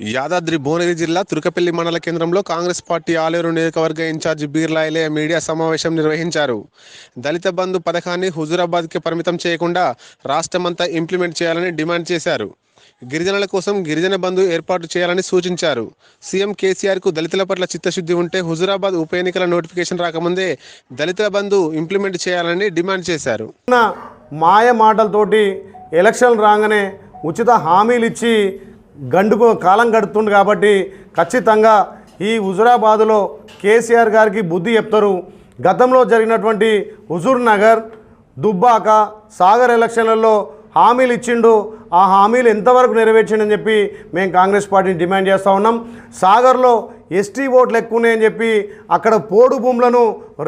యాదాద్రి భువనగిరి జిల్లా తురకపల్లి మండల కేంద్రంలో కాంగ్రెస్ పార్టీ ఆలేరు నియోజకవర్గ ఇన్ఛార్జి బీర్లాయలే మీడియా సమావేశం నిర్వహించారు. దళిత బంధు పథకాన్ని హుజూరాబాద్కి పరిమితం చేయకుండా రాష్ట్రమంతా ఇంప్లిమెంట్ చేయాలని డిమాండ్ చేశారు. గిరిజనుల కోసం గిరిజన బంధు ఏర్పాటు చేయాలని సూచించారు. సీఎం కేసీఆర్కు దళితుల పట్ల చిత్తశుద్ధి ఉంటే హుజూరాబాద్ ఉప ఎన్నికల నోటిఫికేషన్ రాకముందే దళిత బంధు ఇంప్లిమెంట్ చేయాలని డిమాండ్ చేశారు. మాయ మాటలతోటి ఎలక్షన్ రాగానే ఉచిత హామీలు ఇచ్చి గండుకు కాలం గడుతుంది కాబట్టి ఖచ్చితంగా ఈ హుజురాబాదులో కేసీఆర్ గారికి బుద్ధి చెప్తారు. గతంలో జరిగినటువంటి హుజూర్ నగర్ దుబ్బాక సాగర్ ఎలక్షన్లలో హామీలు ఇచ్చిండు. ఆ హామీలు ఎంతవరకు నెరవేర్చిండని చెప్పి మేము కాంగ్రెస్ పార్టీని డిమాండ్ చేస్తూ ఉన్నాం. సాగర్లో ఎస్టీ ఓట్లు ఎక్కువ ఉన్నాయని చెప్పి అక్కడ పోడు భూములను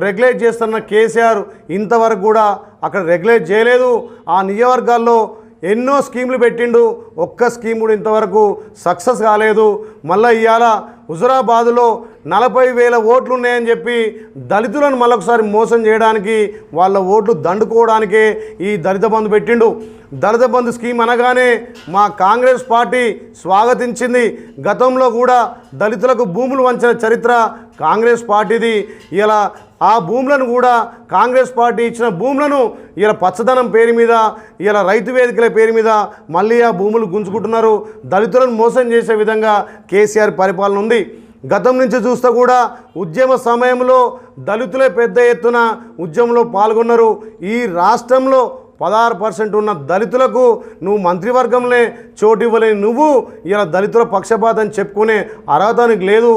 రెగ్యులేట్ చేస్తున్న కేసీఆర్ ఇంతవరకు కూడా అక్కడ రెగ్యులేట్ చేయలేదు. ఆ నియోజకవర్గాల్లో ఎన్నో స్కీములు పెట్టిండు. ఒక్క స్కీమ్ కూడా ఇంతవరకు సక్సెస్ కాలేదు. మళ్ళీ ఇవాళ హుజురాబాదులో నలభై వేల ఓట్లు ఉన్నాయని చెప్పి దళితులను మళ్ళొకసారి మోసం చేయడానికి వాళ్ళ ఓట్లు దండుకోవడానికే ఈ దళిత బంధు పెట్టిండు. దళిత బంధు స్కీమ్ అనగానే మా కాంగ్రెస్ పార్టీ స్వాగతించింది. గతంలో కూడా దళితులకు భూములు వంచిన చరిత్ర కాంగ్రెస్ పార్టీది. ఇలా ఆ భూములను కూడా కాంగ్రెస్ పార్టీ ఇచ్చిన భూములను ఇలా పచ్చదనం పేరు మీద ఇలా రైతు వేదికల పేరు మీద మళ్ళీ ఆ భూములు గుంజుకుంటున్నారు. దళితులను మోసం చేసే విధంగా కేసీఆర్ పరిపాలన ఉంది. గతం నుంచి చూస్తే కూడా ఉద్యమ సమయంలో దళితులే పెద్ద ఎత్తున ఉద్యమంలో పాల్గొన్నారు. ఈ రాష్ట్రంలో పదహారు పర్సెంట్ ఉన్న దళితులకు నువ్వు మంత్రివర్గంలో చోటు ఇవ్వలేని నువ్వు ఇలా దళితుల పక్షపాతం చెప్పుకునే అర్హత నీకు లేదు.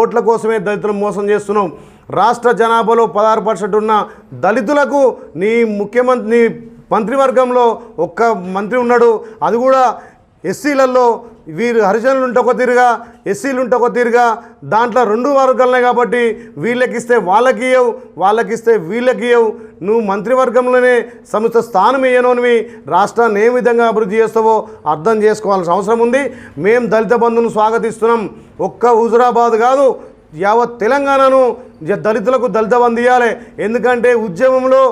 ఓట్ల కోసమే దళితులను మోసం చేస్తున్నావు. రాష్ట్ర జనాభాలో పదహారు పర్సెంట్ ఉన్న దళితులకు నీ ముఖ్యమంత్రి నీ మంత్రివర్గంలో ఒక్క మంత్రి ఉన్నాడు. అది కూడా ఎస్సీలలో వీరు హరిజనులు ఉంటే ఒక తీరుగా ఎస్సీలు ఉంటే ఒక తీరుగా. దాంట్లో రెండు వర్గాలనే కాబట్టి వీళ్ళకి ఇస్తే వాళ్ళకి ఇవ్వవు వాళ్ళకి ఇస్తే వీళ్ళకి ఇవ్వవు నువ్వు మంత్రివర్గంలోనే సంస్థ స్థానం ఇయ్యనోనివి రాష్ట్రాన్ని ఏ విధంగా అభివృద్ధి చేస్తావో అర్థం చేసుకోవాల్సిన అవసరం ఉంది. మేము దళిత బంధువును స్వాగతిస్తున్నాం. ఒక్క హుజురాబాద్ కాదు యావత్ తెలంగాణను దళితులకు దళిత బంధు ఇవ్వాలి ఎందుకంటే ఉద్యమంలో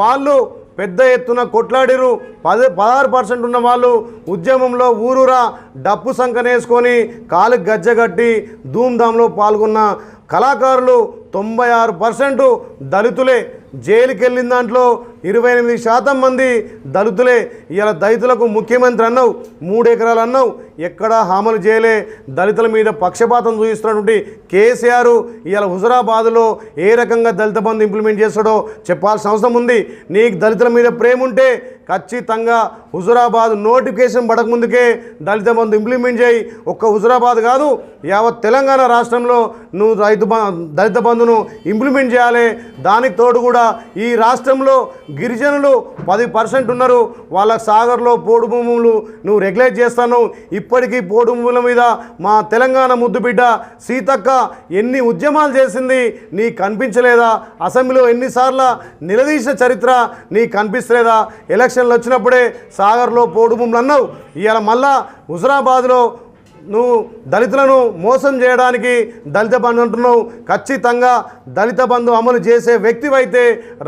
వాళ్ళు పెద్ద ఎత్తున కొట్లాడిరు పది పదహారు పర్సెంట్ ఉన్న వాళ్ళు ఉద్యమంలో ఊరూరా డప్పు సంకనేసుకొని కాలు గజ్జగట్టి ధూమ్ధామ్లో పాల్గొన్న కళాకారులు తొంభై ఆరు పర్సెంటు దళితులే. జైలుకి వెళ్ళిన దాంట్లో ఇరవై ఎనిమిది శాతం మంది దళితులే. ఇలా దళితులకు ముఖ్యమంత్రి అన్నావు మూడు ఎకరాలు అన్నావు. ఎక్కడా హామలు చేయలే. దళితుల మీద పక్షపాతం చూపిస్తున్నటువంటి కేసీఆర్ ఇలా హుజరాబాద్లో ఏ రకంగా దళిత బంధు ఇంప్లిమెంట్ చేస్తాడో చెప్పాల్సిన అవసరం ఉంది. నీకు దళితుల మీద ప్రేమ ఉంటే ఖచ్చితంగా హుజురాబాద్ నోటిఫికేషన్ పడకముందుకే దళిత బంధు ఇంప్లిమెంట్ చేయి. ఒక్క హుజురాబాద్ కాదు యావత్ తెలంగాణ రాష్ట్రంలో నువ్వు రైతు బ- దళిత బంధును ఇంప్లిమెంట్ చేయాలి. దానికి తోడు కూడా ఈ రాష్ట్రంలో గిరిజనులు పది పర్సెంట్ ఉన్నారు. వాళ్ళ సాగర్లో పోడు భూములు నువ్వు రెగ్యులేట్ చేస్తాను ఇప్పటికీ పోడు భూముల మీద మా తెలంగాణ ముద్దుబిడ్డ సీతక్క ఎన్ని ఉద్యమాలు చేసింది నీ కనిపించలేదా? అసెంబ్లీలో ఎన్నిసార్లు నిలదీసిన చరిత్ర నీ కనిపిస్తలేదా? ఎలక్షన్లు వచ్చినప్పుడే సాగర్లో పోడు భూములు అన్నావు. ఇవాళ మళ్ళా హుజరాబాద్లో నువ్వు దళితులను మోసం చేయడానికి దళిత బంధు అంటున్నావు. ఖచ్చితంగా దళిత బంధు అమలు చేసే వ్యక్తివైతే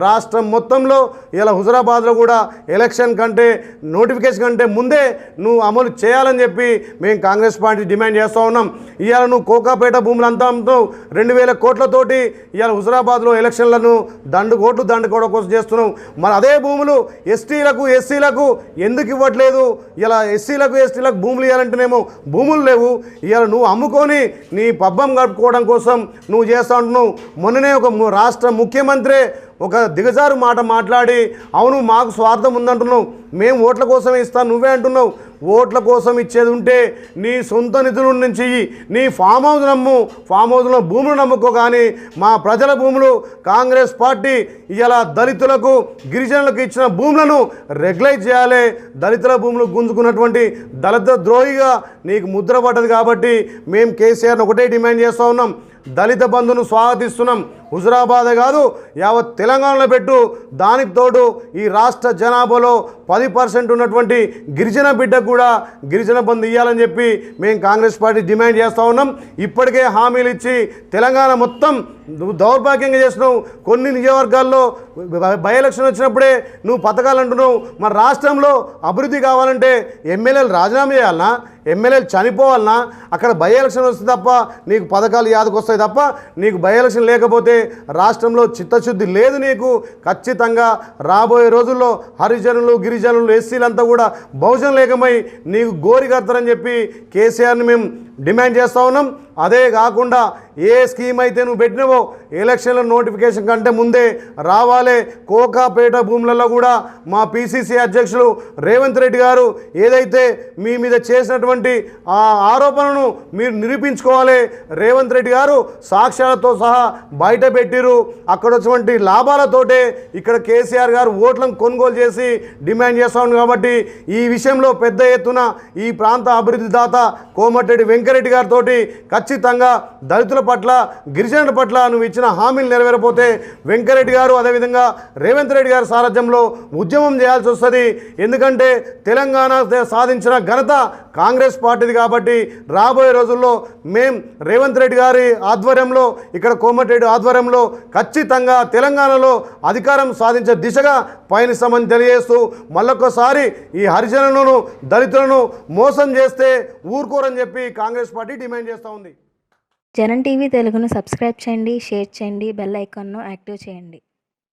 రాష్ట్రం మొత్తంలో ఇలా హుజరాబాద్లో కూడా ఎలక్షన్ కంటే నోటిఫికేషన్ కంటే ముందే నువ్వు అమలు చేయాలని చెప్పి మేము కాంగ్రెస్ పార్టీ డిమాండ్ చేస్తూ ఉన్నాం. ఇవాళ నువ్వు కోకాపేట భూములు అంతా అమ్ముతావు రెండు వేల కోట్లతోటి ఇవాళ హుజరాబాద్లో ఎలక్షన్లను దండు కోట్లు దండుకోవడం కోసం చేస్తున్నావు. మరి అదే భూములు ఎస్టీలకు ఎస్సీలకు ఎందుకు ఇవ్వట్లేదు? ఇలా ఎస్సీలకు ఎస్టీలకు భూములు ఇవ్వాలంటేనేమో భూములు లేవు. ఇవాళ నువ్వు అమ్ముకొని నీ పబ్బం గడుపుకోవడం కోసం నువ్వు చేస్తా ఉంటున్నావు. మొన్ననే ఒక రాష్ట్ర ముఖ్యమంత్రి ఒక దిగజారు మాట మాట్లాడి అవును మాకు స్వార్థం ఉందంటున్నావు. మేము ఓట్ల కోసమే ఇస్తాను నువ్వే అంటున్నావు. ఓట్ల కోసం ఇచ్చేది ఉంటే నీ సొంత నిధుల నుంచి నీ ఫామ్ హౌస్ నమ్ము. ఫామ్ హౌస్లో భూములు నమ్ముకో కానీ మా ప్రజల భూములు కాంగ్రెస్ పార్టీ ఇలా దళితులకు గిరిజనులకు ఇచ్చిన భూములను రెగ్యులైజ్ చేయాలి. దళితుల భూములు గుంజుకున్నటువంటి దళిత ద్రోహిగా నీకు ముద్ర పడ్డది కాబట్టి మేము కేసీఆర్ని ఒకటే డిమాండ్ చేస్తూ ఉన్నాం. దళిత బంధును స్వాగతిస్తున్నాం. హుజురాబాద్ కాదు యావత్ తెలంగాణలో పెట్టు. దానికి తోడు ఈ రాష్ట్ర జనాభాలో పది పర్సెంట్ ఉన్నటువంటి గిరిజన బిడ్డకు కూడా గిరిజన బంధు ఇవ్వాలని చెప్పి మేము కాంగ్రెస్ పార్టీ డిమాండ్ చేస్తూ ఉన్నాం. ఇప్పటికే హామీలు ఇచ్చి తెలంగాణ మొత్తం నువ్వు దౌర్భాగ్యంగా చేసినావు కొన్ని నియోజకవర్గాల్లో బై ఎలక్షన్ వచ్చినప్పుడే నువ్వు పథకాలు అంటున్నావు. మన రాష్ట్రంలో అభివృద్ధి కావాలంటే ఎమ్మెల్యేలు రాజీనామా చేయాలనా? ఎమ్మెల్యేలు చనిపోవాలనా? అక్కడ బై ఎలక్షన్ వస్తుంది తప్ప నీకు పథకాలు యాదకు వస్తాయి తప్ప నీకు బై ఎలక్షన్ లేకపోతే రాష్ట్రంలో చిత్తశుద్ధి లేదు నీకు. ఖచ్చితంగా రాబోయే రోజుల్లో హరిజనులు గిరిజనులు ఎస్సీలంతా కూడా బహుజన్ లేకమై నీకు గోరి చెప్పి కేసీఆర్ని మేము డిమాండ్ చేస్తూ ఉన్నాం. అదే కాకుండా ఏ స్కీమ్ అయితే నువ్వు పెట్టినవో ఎలక్షన్ల నోటిఫికేషన్ కంటే ముందే రావాలే. కోకాపేట భూములలో కూడా మా పిసిసి అధ్యక్షులు రేవంత్ రెడ్డి గారు ఏదైతే మీ మీద చేసినటువంటి ఆ ఆరోపణను మీరు నిరూపించుకోవాలి రేవంత్ రెడ్డి గారు సాక్ష్యాలతో సహా బయట పెట్టిరు. అక్కడ వచ్చినటువంటి లాభాలతోటే ఇక్కడ కేసీఆర్ గారు ఓట్లను కొనుగోలు చేసి డిమాండ్ చేస్తా ఉన్నాం కాబట్టి ఈ విషయంలో పెద్ద ఎత్తున ఈ ప్రాంత అభివృద్ధి దాత కోమటిరెడ్డి వెంకరెడ్డి గారితో ఖచ్చితంగా దళితుల పట్ల గిరిజనుల పట్ల నువ్వు ఇచ్చిన హామీలు నెరవేరపోతే వెంకరెడ్డి గారు అదేవిధంగా రేవంత్ రెడ్డి గారి సారథ్యంలో ఉద్యమం చేయాల్సి వస్తుంది. ఎందుకంటే తెలంగాణ సాధించిన ఘనత కాంగ్రెస్ పార్టీది కాబట్టి రాబోయే రోజుల్లో మేం రేవంత్ రెడ్డి గారి ఆధ్వర్యంలో ఇక్కడ కోమటిరెడ్డి ఆధ్వర్యంలో ఖచ్చితంగా తెలంగాణలో అధికారం సాధించే దిశగా పయనిస్తామని తెలియజేస్తూ మళ్ళొక్కసారి ఈ హరిజనులను దళితులను మోసం చేస్తే ఊరుకోరని చెప్పి కాంగ్రెస్ పార్టీ డిమాండ్ చేస్తూ ఉంది. జనం టీవీ తెలుగును సబ్స్క్రైబ్ చేయండి షేర్ చేయండి బెల్ ఐకాన్ను యాక్టివ్ చేయండి.